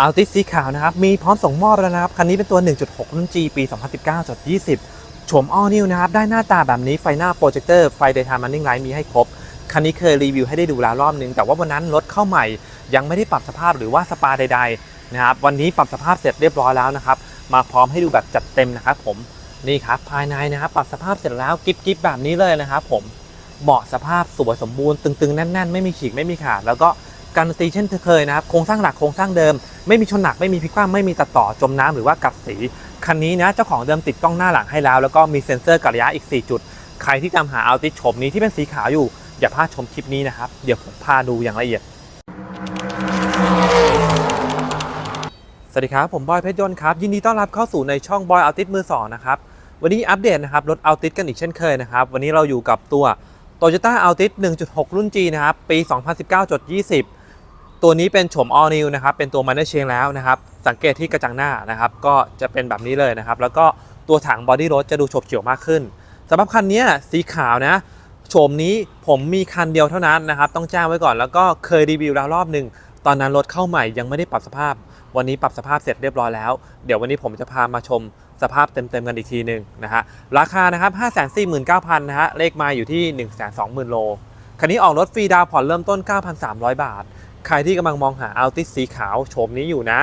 อัลติสสีขาวนะครับ มีพร้อมส่งมอบแล้วนะครับ คันนี้เป็นตัว 1.6 รุ่น G ปี 2019.20 โฉม all new นะครับ ได้หน้าตาแบบนี้ไฟหน้าโปรเจคเตอร์ไฟ daytime running light มีให้ครบ คันนี้เคยรีวิวให้ได้ดูแล้วรอบนึง แต่ว่าวันนั้นรถเข้าใหม่ ยังไม่ได้ปรับสภาพหรือว่าสปาใดๆนะครับวันนี้ปรับสภาพเสร็จเรียบร้อยแล้วนะครับมาพร้อมให้ดูแบบจัดเต็มนะครับผมนี่ครับภายในนะครับปรับสภาพเสร็จแล้วกิ๊บกิ๊บแบบนี้เลยนะครับผมเบาะสภาพสวยสมบูรณ์ตึงๆแน่น ๆ ไม่มีฉีกไม่มีขาดแล้วก็ การันตีเช่นเคยนะครับโครงสร้างหลักโครงสร้างเดิม ไม่มีชนหนักไม่มีพลิกคว่ำไม่มีตัดต่อจมน้ำหรือว่ากัดสี คันนี้นะเจ้าของเดิมติดกล้องหน้าหลังให้แล้ว แล้วก็มีเซ็นเซอร์กัระยะอีก 4 จุด ใครที่ตามหาเอาติชมนี้ที่เป็นสีขาวอยู่ อย่าพลาดชมคลิปนี้นะครับเดี๋ยวผมพาดูอย่างละเอียดสวัสดีครับผมบอยเพชรยนต์ครับยินดีต้อนรับเข้าสู่ในช่องบอยเอัลติมือสองนะครับวันนี้อัปเดตนะครับรถเอัลติกันอีกเช่นเคยนะครับวันนี้เราอยู่กับตัว Toyota Altis 1.6 รุ่น G นะครับ ปี 2019.20 ตัวนี้เป็นโฉม All New นะครับ เป็นตัว Minor chain แล้วนะครับ สังเกตที่กระจังหน้านะครับ ก็จะเป็นแบบนี้เลยนะครับ แล้วก็ตัวถังบอดี้รถจะดูโฉบเฉี่ยวมากขึ้นสำหรับคันนี้สีขาวนะโฉมนี้ผมมีคันเดียวเท่านั้นนะครับ ต้องแจ้งไว้ก่อน แล้วก็เคยรีวิวแล้วรอบหนึ่งตอนนั้นรถเข้าใหม่ยังไม่ได้ปรับสภาพ วันนี้ปรับสภาพเสร็จเรียบร้อยแล้ว เดี๋ยววันนี้ผมจะพามาชมสภาพเต็มๆกันอีกทีหนึ่งนะฮะ ราคานะครับ 549,000 นะฮะ เลขมาอยู่ที่ 120,000 โล คันนี้ออกรถฟรีดาวน์ผ่อนเริ่มต้น 9,300 บาท ใครที่กำลังมองหาอัลติสสีขาวโฉมนี้อยู่นะ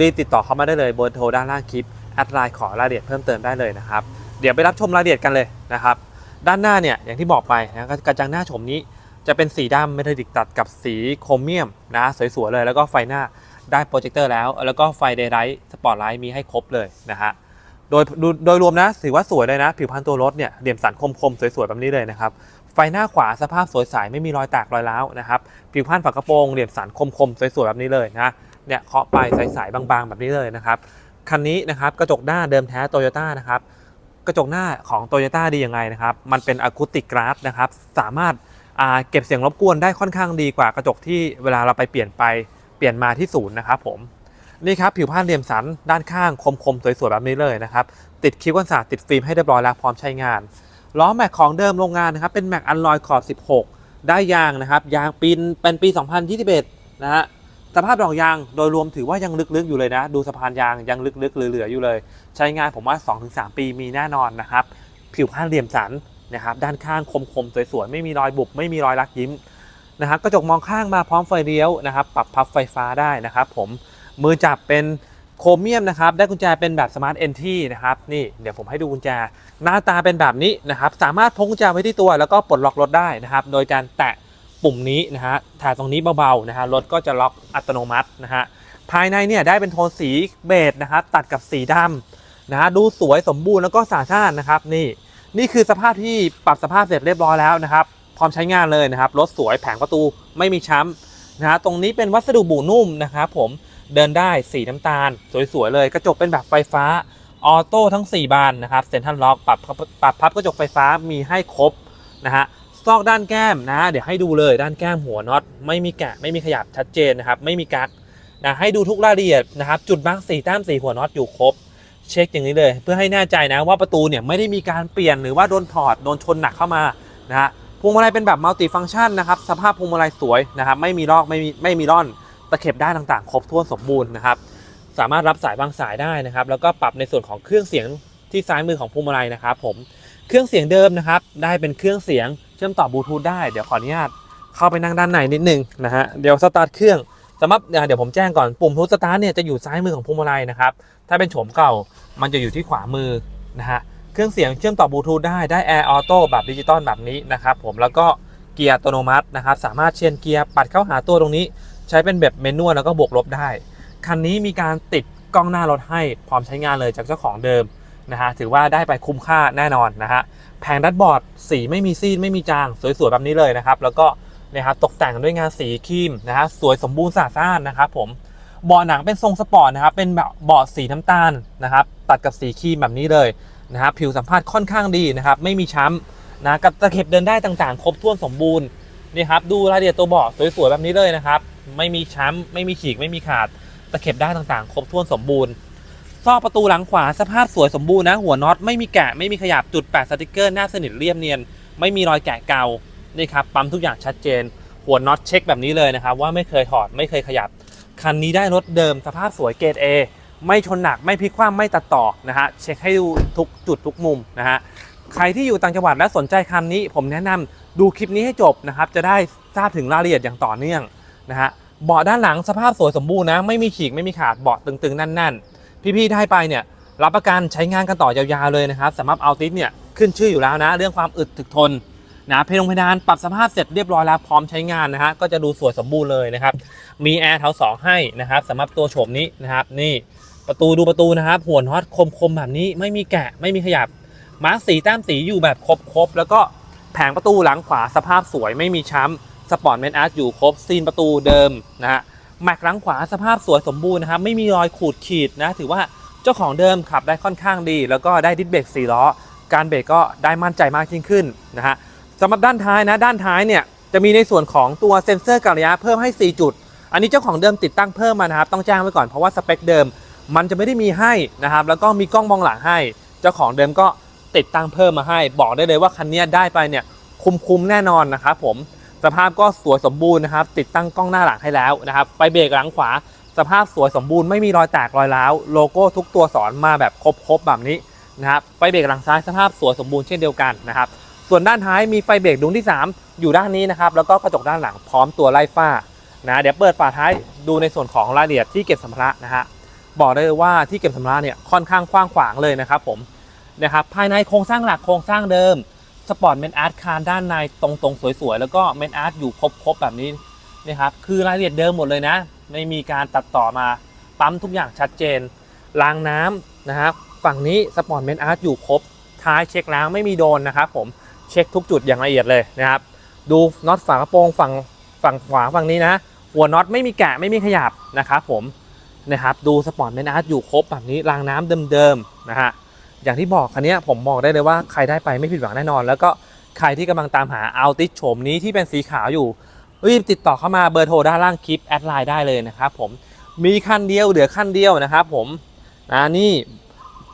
รีบติดต่อเข้ามาได้เลยเบอร์โทรด้านล่างคลิปแอดไลน์ขอรายละเอียดเพิ่มเติมได้เลยนะครับ เดี๋ยวไปรับชมรายละเอียดกันเลยนะครับ ด้านหน้าเนี่ยอย่างที่บอกไปนะกระจังหน้าโฉมนี้จะเป็นสีดำเมทัลลิกตัดกับสีโครเมียมนะสวยๆเลย แล้วก็ไฟหน้าได้โปรเจคเตอร์แล้ว แล้วก็ไฟเดย์ไลท์สปอตไลท์มีให้ครบเลยนะฮะ โดยโดยรวมนะถือว่าสวยเลยนะ ผิวพรรณตัวรถเนี่ยเหลี่ยมสันคมๆ สวยๆ แบบนี้เลยนะครับ ไฟหน้าขวาสภาพสวยใสไม่มีรอยแตกรอยร้าวนะครับ ผิวพรรณฝากระโปรงเหลี่ยมสันคมๆ สวยๆ แบบนี้เลยนะ เนี่ยเคาะไปใสๆ บางๆ แบบนี้เลยนะครับ คันนี้นะครับกระจกหน้าเดิมแท้โตโยต้านะครับ กระจกหน้าของโตโยต้าดียังไงนะครับ มันเป็นอะคูติกกราสนะครับ สามารถเก็บเสียงรบกวนได้ค่อนข้างดีกว่ากระจกที่เวลาเราไปเปลี่ยนไปเปลี่ยนมาที่ศูนย์นะครับผม นี่ครับผิวพรรณเหลี่ยมสันด้านข้างคมๆสวยๆแบบนี้เลยนะครับติดคิ้วกันศาสตร์ติดฟิล์มให้เรียบร้อยแล้วพร้อมใช้งานล้อแม็กของเดิมโรงงานนะครับเป็นแม็กอันลอยขอบ 16 ได้ยางนะครับยางปีนเป็นปี 2021 นะฮะสภาพดอกยางโดยรวมถือว่ายังลึกๆอยู่เลยนะ ดูสะพานยางยังลึกๆเหลือๆอยู่เลย ใช้งานผมว่า 2-3 ปีมีแน่นอนนะครับผิวพรรณเหลี่ยมสันนะครับด้านข้างคมๆสวยๆไม่มีรอยบุบไม่มีรอยรักยิ้มนะครับกระจกมองข้างมาพร้อมไฟเลี้ยวนะครับปรับพับไฟฟ้าได้นะครับผม มือจับเป็นโครเมียมนะครับ ได้กุญแจเป็นแบบสมาร์ทเอนทีนะครับ นี่เดี๋ยวผมให้ดูกุญแจ หน้าตาเป็นแบบนี้นะครับ สามารถพกกุญแจไว้ที่ตัว แล้วก็ปลดล็อกรถได้นะครับ โดยการแตะปุ่มนี้นะฮะถ่ายตรงนี้เบาๆนะฮะ รถก็จะล็อกอัตโนมัตินะฮะ ภายในเนี่ยได้เป็นโทนสีเบจนะครับ ตัดกับสีดำนะฮะ ดูสวยสมบูรณ์แล้วก็สะอาดนะครับ นี่ นี่คือสภาพที่ปรับสภาพเสร็จเรียบร้อยแล้วนะครับ พร้อมใช้งานเลยนะครับ รถสวยแผงประตูไม่มีช้ำนะฮะ ตรงนี้เป็นวัสดุบูนุ่มนะครับผม เดินได้สีน้ำตาล สวยๆเลยกระจกเป็นแบบไฟฟ้าออโต้ทั้ง 4 บานนะครับเซ็นทรัลล็อกปรับปรับพับกระจกไฟฟ้ามีให้ครบนะฮะซอกด้านแก้มนะ เดี๋ยวให้ดูเลยด้านแก้มหัวน็อตไม่มีแกะไม่มีขยับชัดเจนนะครับ ไม่มีกักนะให้ดูทุกรายละเอียดนะครับ จุดบางสีแต้มสีหัวน็อตอยู่ครบ เช็คอย่างนี้เลย เพื่อให้แน่ใจนะว่าประตูเนี่ยไม่ได้มีการเปลี่ยนหรือว่าโดนถอดโดนชนหนักเข้ามานะฮะพวงมาลัยเป็นแบบมัลติฟังก์ชันนะครับสภาพพวงมาลัยสวยนะครับไม่มีลอกไม่มีไม่มีร่อน ตะเข็บได้านต่างๆ ครบถ้วนสมบูรณ์นะครับ สามารถรับสายบางสายได้นะครับ แล้วก็ปรับในส่วนของเครื่องเสียงที่ซ้ายมือของพวงมาลัยนะครับ ผมเครื่องเสียงเดิมนะครับ ได้เป็นเครื่องเสียงเชื่อมต่อบลูทูธได้เดี๋ยวขออนุญาตเข้าไปนั่งด้านในนิดนึงนะฮะเดี๋ยวสตาร์ทเครื่องสำหรับเดี๋ยวผมแจ้งก่อนปุ่มทูสตาร์ทเนี่ยจะอยู่ซ้ายมือของพวงมาลัยนะครับถ้าเป็นโฉมเก่ามันจะอยู่ที่ขวามือนะฮะเครื่องเสียงเชื่อมต่อบลูทูธได้ได้แอร์ออโต้แบบดิจิตอลแบบนี้นะครับผมแล้วก็เกียร์อัตโนมัตินะครับ สามารถเชนเกียร์ปัดเข้าหาตัวตรงนี้ ใช้เป็นแบบเมนนวแล้วก็บวกลบได้ คันนี้มีการติดกล้องหน้ารถให้พร้อมใช้งานเลยจากเจ้าของเดิมนะฮะถือว่าได้ไปคุ้มค่าแน่นอนนะฮะแผงดัชบอร์ดสีไม่มีซีดไม่มีจางสวยๆแบบนี้เลยนะครับ แล้วก็นี่ยครับตกแต่งด้วยงานสีครีมนะฮะสวยสมบูรณ์สะอาดนะครับผมเบาะหนังเป็นทรงสปอร์ตนะครับเป็นแบบเบาะสีน้ำตาลนะครับตัดกับสีครีมแบบนี้เลยนะครับผิวสัมผัสค่อนข้างดีนะครับไม่มีช้ำนะกับตะเข็บเดินได้ต่างๆ ครบถ้วนสมบูรณ์นี่ครับดูรายละเอียดตัวเบาะสวยๆแบบนี้เลยนะครับ ไม่มีช้ำไม่มีฉีกไม่มีขาด ตะเข็บได้ต่างๆ ครบถ้วนสมบูรณ์ซอกประตูหลังขวาสภาพสวยสมบูรณ์นะ หัวน็อตไม่มีแกะไม่มีขยับจุดแปะสติกเกอร์หน้าสนิทเรียบเนียน ไม่มีรอยแกะเกานี่ครับปั๊มทุกอย่างชัดเจน หัวน็อตเช็คแบบนี้เลยนะครับ ว่าไม่เคยถอดไม่เคยขยับ คันนี้ได้รถเดิมสภาพสวยเกรด A ไม่ชนหนักไม่พลิกคว่ำไม่ตัดต่อนะฮะเช็คให้ดูทุกจุดทุกมุมนะฮะใครที่อยู่ต่างจังหวัดและสนใจคันนี้ ผมแนะนำดูคลิปนี้ให้จบนะครับจะได้ทราบถึงรายละเอียดอย่างต่อเนื่อง นะฮะเบาะด้านหลังสภาพสวยสมบูรณ์นะ ไม่มีฉีกไม่มีขาดเบาะตึงๆแน่นๆ พี่ๆได้ไปเนี่ยรับประกันใช้งานกันต่อยาวๆเลยนะครับสำหรับเอาติสเนี่ยขึ้นชื่ออยู่แล้วนะ เรื่องความอึดถึกทนนะเพลงเพดานปรับสภาพเสร็จเรียบร้อยแล้วพร้อมใช้งานนะฮะก็จะดูสวยสมบูรณ์เลยนะครับมีแอร์เท้าสองให้นะครับสำหรับตัวโฉมนี้นะครับนี่ประตูดูประตูนะครับหัวน็อตคมๆแบบนี้ไม่มีแกะไม่มีขยับมาร์คสีแต้มสีอยู่แบบครบๆแล้วก็แผงประตูหลังขวาสภาพสวยไม่มีช้ำ สปอร์ตเมนอาร์ตอยู่ครบซีนประตูเดิมนะฮะแม็กหลังขวาสภาพสวยสมบูรณ์นะครับไม่มีรอยขูดขีดนะถือว่าเจ้าของเดิมขับได้ค่อนข้างดี แล้วก็ได้ดิสเบรก4ล้อ การเบรกก็ได้มั่นใจมากยิ่งขึ้นนะฮะสำหรับด้านท้ายนะด้านท้ายเนี่ยจะมีในส่วนของตัวเซ็นเซอร์กะระยะเพิ่มให้ 4 จุด อันนี้เจ้าของเดิมติดตั้งเพิ่มมานะครับต้องแจ้งไว้ก่อนเพราะว่าสเปคเดิม มันจะไม่ได้มีให้นะครับแล้วก็มีกล้องมองหลังให้ เจ้าของเดิมก็ติดตั้งเพิ่มมาให้ บอกได้เลยว่าคันนี้ได้ไปเนี่ยคุ้มๆแน่นอนนะครับผม สภาพก็สวยสมบูรณ์นะครับ ติดตั้งกล้องหน้าหลังให้แล้วนะครับ ไฟเบรกหลังขวา สภาพสวยสมบูรณ์ไม่มีรอยแตกรอยร้าว โลโก้ทุกตัวสอนมาแบบครบๆแบบนี้นะครับ ไฟเบรกหลังซ้ายสภาพสวยสมบูรณ์เช่นเดียวกันนะครับ ส่วนด้านท้ายมีไฟเบรกดวงที่ 3 อยู่ด้านนี้นะครับ แล้วก็กระจกด้านหลังพร้อมตัวไล่ฝ้านะ เดี๋ยวเปิดฝาท้ายดูในส่วนของรายละเอียดที่เก็บสัมภาระนะฮะ บอกได้เลยว่าที่เก็บสัมภาระเนี่ยค่อนข้างกว้างขวางเลยนะครับผม นะครับ ภายในโครงสร้างหลักโครงสร้างเดิม สปอร์ตเมนอาร์ตคานด้านในตรงๆ สวยๆ แล้วก็เมนอาร์ตอยู่ครบๆ แบบนี้นะครับคือรายละเอียดเดิมหมดเลยนะ ไม่มีการตัดต่อมาปั๊มทุกอย่างชัดเจนรางน้ำนะครับฝั่งนี้สปอร์ตเมนอาร์ตอยู่ครบท้ายเช็คล้างไม่มีโดนนะครับผมเช็คทุกจุดอย่างละเอียดเลยนะครับดูน็อตฝากระโปรงฝั่งฝั่งขวาฝั่งนี้นะ หัวน็อตไม่มีแกะไม่มีขยับนะครับผมนะครับดูสปอร์ตเมนอาร์ตอยู่ครบแบบนี้รางน้ำเดิมๆนะฮะ อย่างที่บอกคันนี้ผมบอกได้เลยว่าใครได้ไปไม่ผิดหวังแน่นอน แล้วก็ใครที่กำลังตามหาเอาติสโฉมนี้ที่เป็นสีขาวอยู่รีบติดต่อเข้ามาเบอร์โทรด้านล่างคลิปแอดไลน์ได้เลยนะครับผมมีคันเดียวเหลือคันเดียวนะครับผมนะนี่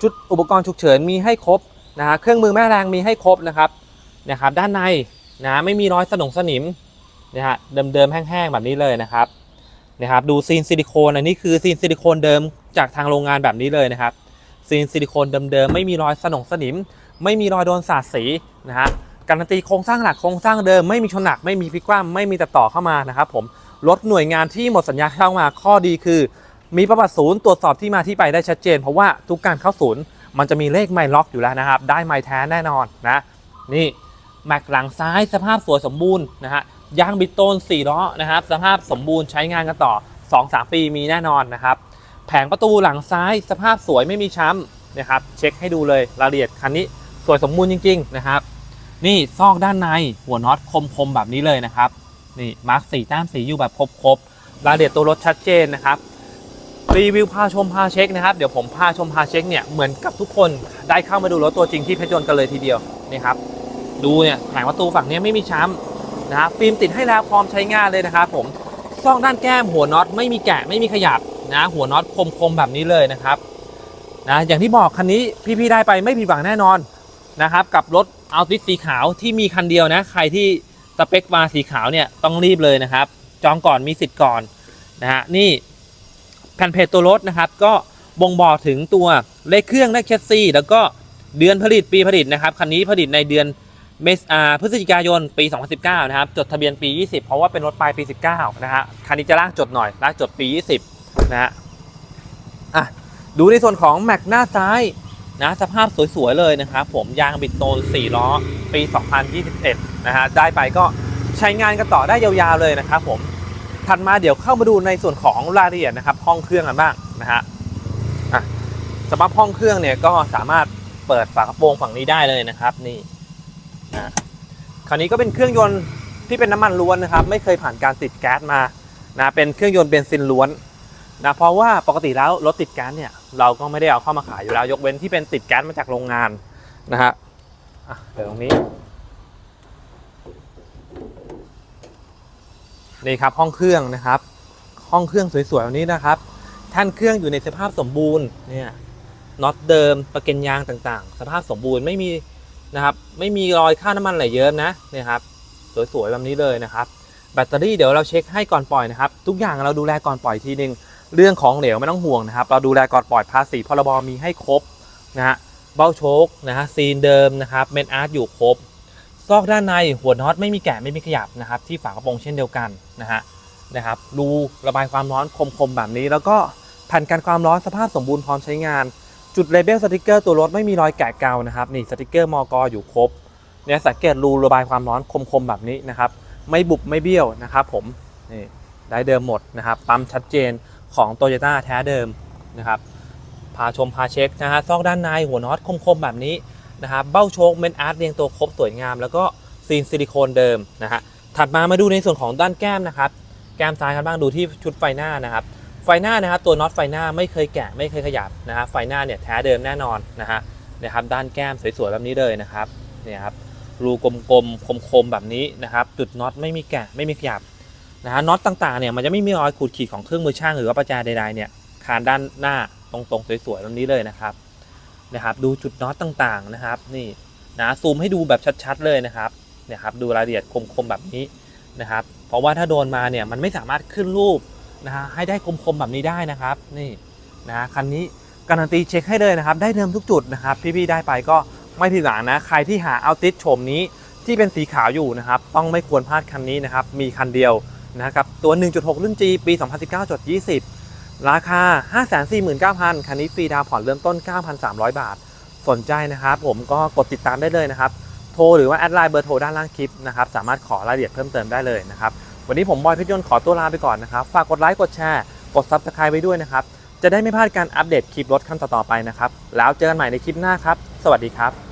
ชุดอุปกรณ์ฉุกเฉินมีให้ครบนะฮะเครื่องมือแม่แรงมีให้ครบนะครับนะครับ ด้านในนะไม่มีรอยสนองสนิมนะฮะเดิมๆแห้งๆแบบนี้เลยนะครับนะครับดูซีนซิลิโคนอันนี้คือซีนซิลิโคนเดิมจากทางโรงงานแบบนี้เลยนะครับ ซีนซิลิโคนเดิมๆไม่มีรอยสนงสนิม ไม่มีรอยโดนสาดสีนะฮะการันตีโครงสร้างหลักโครงสร้างเดิมไม่มีชนหนักไม่มีพิกคว่ำไม่มีตัดต่อเข้ามานะครับผมรถหน่วยงานที่หมดสัญญาเข้ามาข้อดีคือ มีประวัติศูนย์ตรวจสอบที่มาที่ไปได้ชัดเจน เพราะว่าทุกการเข้าศูนย์มันจะมีเลขไมล์ล็อกอยู่แล้วนะครับ ได้ไมล์แท้แน่นอนนะนี่แม็กหลังซ้ายสภาพสวยสมบูรณ์นะฮะยางบิดโตน4ล้อนะครับสภาพสมบูรณ์ใช้งานกันต่อ 2-3 ปีมีแน่นอนนะครับ แผงประตูหลังซ้ายสภาพสวยไม่มีช้ำนะครับ เช็คให้ดูเลยรายละเอียดคันนี้สวยสมบูรณ์จริง ๆ นะครับ นี่ซอกด้านในหัวน็อตคมๆแบบนี้เลยนะครับนี่มาร์คสีแต้มสีอยู่แบบครบๆรายละเอียดตัวรถชัดเจนนะครับรีวิวพาชมพาเช็คนะครับเดี๋ยวผมพาชมพาเช็คเนี่ยเหมือนกับทุกคนได้เข้ามาดูรถตัวจริงที่เพชรยนต์กันเลยทีเดียวนี่ครับดูเนี่ยแผงประตูฝั่งนี้ไม่มีช้ำนะครับฟิล์มติดให้แล้วพร้อมใช้งานเลยนะครับผมซอกด้านแก้มหัวน็อตไม่มีแกะไม่มีขยับ นะหัวน็อตคมๆแบบนี้เลยนะครับนะอย่างที่บอกคันนี้พี่ๆได้ไปไม่ผิดหวังแน่นอนนะครับ กับรถเอาติสสีขาวที่มีคันเดียวนะ ใครที่สเปคมาสีขาวเนี่ยต้องรีบเลยนะครับ จองก่อนมีสิทธิ์ก่อนนะฮะนี่แผ่นเพจตัวรถนะครับ ก็บ่งบอกถึงตัวเลขเครื่องและแคสซีแล้วก็เดือนผลิตปีผลิตนะครับคันนี้ผลิตในเดือนเมษาพฤศจิกายนปี 2019 นะครับ จดทะเบียนปี 20 เพราะว่าเป็นรถปลายปี 19 นะฮะคันนี้จะลากจดหน่อยลากจดปี 20 นะฮะอะดูในส่วนของแม็กหน้าซ้ายนะสภาพสวยๆเลยนะครับผมยางบิดโตน4ล้อปี 2021 นะฮะได้ไปก็ใช้งานกันต่อได้ยาวๆเลยนะครับผมถัดมาเดี๋ยวเข้ามาดูในส่วนของรายละเอียดนะครับ ห้องเครื่องกันบ้างนะฮะอะสำหรับห้องเครื่องเนี่ยก็สามารถเปิดฝากระโปรงฝั่งนี้ได้เลยนะครับนี่นะคราวนี้ก็เป็นเครื่องยนต์ที่เป็นน้ำมันล้วนนะครับ ไม่เคยผ่านการติดแก๊สมานะเป็นเครื่องยนต์เบนซินล้วน นะเพราะว่าปกติแล้วรถติดแก๊สเนี่ยเราก็ไม่ได้เอาเข้ามาขายอยู่แล้ว ยกเว้นที่เป็นติดแก๊สมาจากโรงงานนะฮะเดี๋ยวตรงนี้ นี่ครับห้องเครื่องนะครับ ห้องเครื่องสวยๆแบบนี้นะครับ ท่านเครื่องอยู่ในสภาพสมบูรณ์เนี่ยน็อตเดิมประเก็นยางต่างๆ สภาพสมบูรณ์ไม่มีนะครับ ไม่มีรอยค่าน้ำมันไหลเยิ้มนะเนี่ยครับสวยๆแบบนี้เลยนะครับ แบตเตอรี่เดี๋ยวเราเช็คให้ก่อนปล่อยนะครับ ทุกอย่างเราดูแลก่อนปล่อยทีนึง เรื่องของเหลวไม่ต้องห่วงนะครับ เราดูแลก่อนปล่อยภาษีพรบมีให้ครบนะฮะเบ้าโชคนะฮะซีนเดิมนะครับเมนอาร์ตอยู่ครบ ซอกด้านในหัวน็อตไม่มีแกะไม่มีขยับนะครับที่ฝากระโปรงเช่นเดียวกันนะฮะนะครับรูระบายความร้อนคมๆแบบนี้ แล้วก็แผ่นกันความร้อนสภาพสมบูรณ์พร้อมใช้งาน จุดเลเบลสติกเกอร์ตัวรถไม่มีรอยแกะเกานะครับนี่สติกเกอร์มอกอยู่ครบเนี่ยสังเกตรูระบายความร้อนคมๆแบบนี้นะครับไม่บุบไม่เบี้ยวนะครับผมนี่ได้เดิมหมดนะครับปั๊มชัดเจน ของโตโยต้าแท้เดิมนะครับพาชมพาเช็คนะฮะซอกด้านในหัวน็อตคมๆแบบนี้นะครับเบ้าโชคเมนอาร์ตเรียงตัวครบสวยงาม แล้วก็ซีนซิลิโคนเดิมนะฮะถัดมามาดูในส่วนของด้านแก้มนะครับแก้มซ้ายกันบ้างดูที่ชุดไฟหน้านะครับไฟหน้านะครับตัวน็อตไฟหน้าไม่เคยแกะไม่เคยขยับนะฮะไฟหน้าเนี่ยแท้เดิมแน่นอนนะฮะนะครับด้านแก้มสวยๆแบบนี้เลยนะครับเนี่ยครับรูกลมๆคมๆแบบนี้นะครับจุดน็อตไม่มีแกะไม่มีขยับ นะฮะน็อตต่างๆเนี่ยมันจะไม่มีรอยขูดขีดของเครื่องมือช่างหรือว่าประแจใดๆเนี่ยคานด้านหน้าตรงๆ สวยๆแบบนี้เลยนะครับนะครับ ดูจุดน็อตต่างๆนะครับนี่นะซูมให้ดูแบบชัดๆเลยนะครับเนี่ยครับดูรายละเอียดคมๆแบบนี้นะครับ เพราะว่าถ้าโดนมาเนี่ยมันไม่สามารถขึ้นรูปนะฮะให้ได้คมๆแบบนี้ได้นะครับนี่นะฮะคันนี้การันตีเช็คให้เลยนะครับ ได้เดิมทุกจุดนะครับ พี่ๆได้ไปก็ไม่ผิดหวังนะใครที่หาเอาติสโฉมนี้ที่เป็นสีขาวอยู่นะครับ ต้องไม่ควรพลาดคันนี้นะครับ มีคันเดียว นะครับตัว 1.6 รุ่น G ปี 2019.20 ราคา 549,000 คันนี้ฟรีดาวผ่อนเริ่มต้น 9,300 บาท สนใจนะครับ ผมก็กดติดตามได้เลยนะครับ โทรหรือว่าแอดไลน์เบอร์โทรด้านล่างคลิปนะครับ สามารถขอรายละเอียดเพิ่มเติมได้เลยนะครับ วันนี้ผมบอยเพชรยนต์ขอตัวลาไปก่อนนะครับ ฝากกดไลค์ กดแชร์ กด Subscribe ไว้ด้วยนะครับ จะได้ไม่พลาดการอัปเดตคลิปรถคันต่อๆไปนะครับ แล้วเจอกันใหม่ในคลิปหน้าครับ สวัสดีครับ